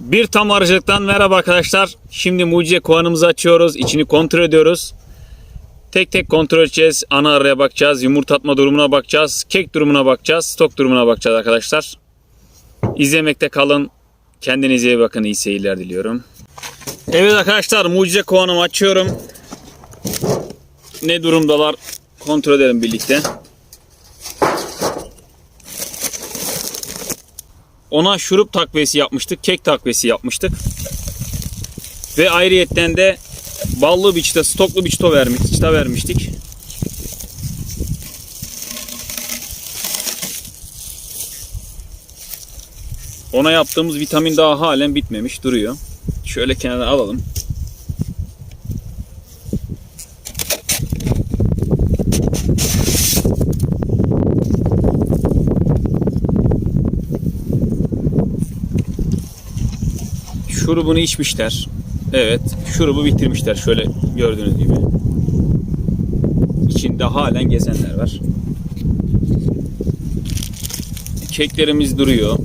Bir tam arıcılıktan merhaba arkadaşlar. Şimdi mucize kovanımızı açıyoruz. İçini kontrol ediyoruz. Tek tek kontrol edeceğiz. Ana araya bakacağız. Yumurta atma durumuna bakacağız. Kek durumuna bakacağız. Stok durumuna bakacağız arkadaşlar. İzlemekte kalın. Kendinize iyi bakın. İyi seyirler diliyorum. Evet arkadaşlar mucize kovanımı açıyorum. Ne durumdalar kontrol edelim birlikte. Ona şurup takviyesi yapmıştık. Kek takviyesi yapmıştık. Ve ayrıyetten de ballı bir çıta, stoklu bir çıta vermiştik. Çıta vermiştik. Ona yaptığımız vitamin daha halen bitmemiş duruyor. Şöyle kenara alalım. Şurubunu içmişler. Evet, şurubu bitirmişler şöyle gördüğünüz gibi. İçinde halen gezenler var. Keklerimiz duruyor.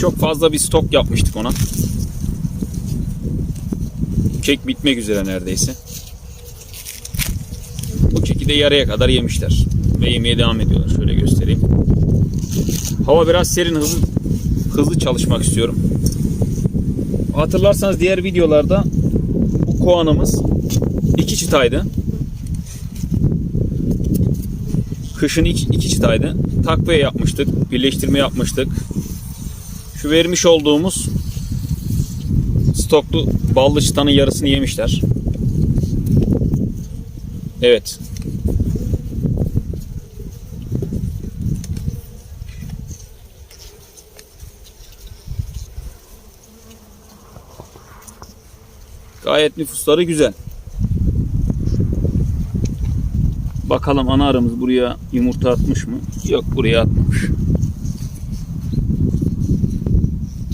Çok fazla bir stok yapmıştık ona. Kek bitmek üzere neredeyse. Bu keki de yarıya kadar yemişler. Ve yemeye devam ediyorlar. Şöyle göstereyim. Hava biraz serin hızlı hızlı çalışmak istiyorum. Hatırlarsanız diğer videolarda bu kovanımız iki çıtaydı. Kışın iki, iki çıtaydı. Takviye yapmıştık. Birleştirme yapmıştık. Şu vermiş olduğumuz stoklu ballı çıtanın yarısını yemişler. Evet. Gayet nüfusları güzel. Bakalım ana arımız buraya yumurta atmış mı? Yok buraya atmamış.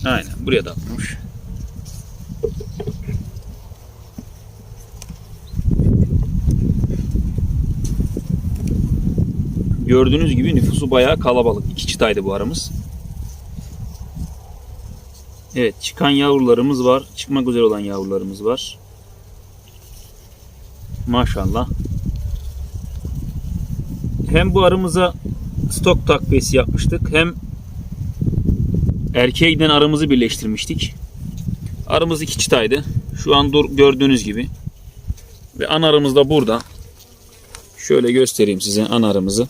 Aynen buraya da atmamış. Gördüğünüz gibi nüfusu bayağı kalabalık. İki çıtaydı bu aramız. Evet çıkan yavrularımız var. Çıkmak üzere olan yavrularımız var. Maşallah. Hem bu arımıza stok takviyesi yapmıştık. Hem erkeğe giden arımızı birleştirmiştik. Arımız iki çıtaydı. Şu an gördüğünüz gibi. Ve ana arımız da burada. Şöyle göstereyim size ana arımızı.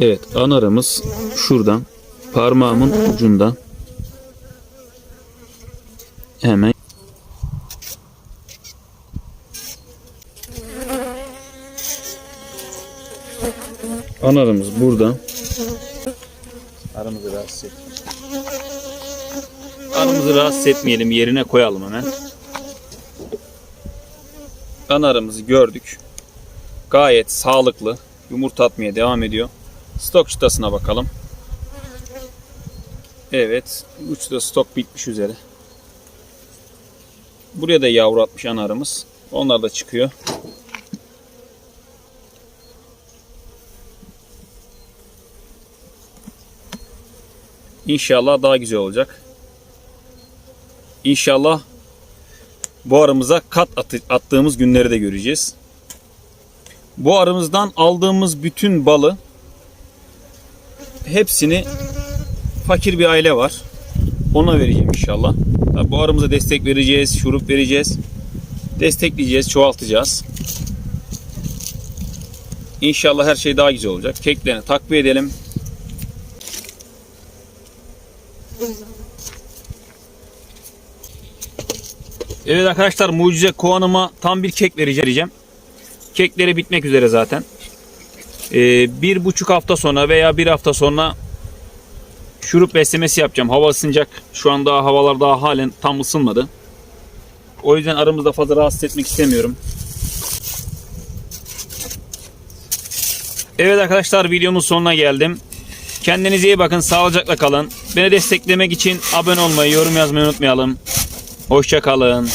Evet ana arımız şuradan parmağımın ucundan hemen Anarımız burada. Aramızı rahatsız etmeyelim. Aramızı rahatsız etmeyelim. Yerine koyalım hemen. Anarımızı gördük. Gayet sağlıklı. Yumurta atmaya devam ediyor. Stok çıtasına bakalım. Evet. Uçta stok bitmiş üzere. Buraya da yavru atmış anarımız. Onlar da çıkıyor. İnşallah daha güzel olacak. İnşallah bu arımıza kat attığımız günleri de göreceğiz. Bu arımızdan aldığımız bütün balı hepsini fakir bir aile var. Ona vereceğim inşallah. Tabii Bu arımıza destek vereceğiz, şurup vereceğiz. Destekleyeceğiz, çoğaltacağız. İnşallah her şey daha güzel olacak. Keklerini takviye edelim. Evet arkadaşlar mucize kovanıma tam bir kek vereceğim. Kekleri bitmek üzere zaten. Ee, bir buçuk hafta sonra veya bir hafta sonra şurup beslemesi yapacağım. Hava ısınacak. Şu anda havalar daha halen tam ısınmadı. O yüzden aramızda fazla rahatsız etmek istemiyorum. Evet arkadaşlar videomun sonuna geldim. Kendinize iyi bakın. Sağlıcakla kalın. Beni desteklemek için abone olmayı, yorum yazmayı unutmayalım. Hoşça kalın.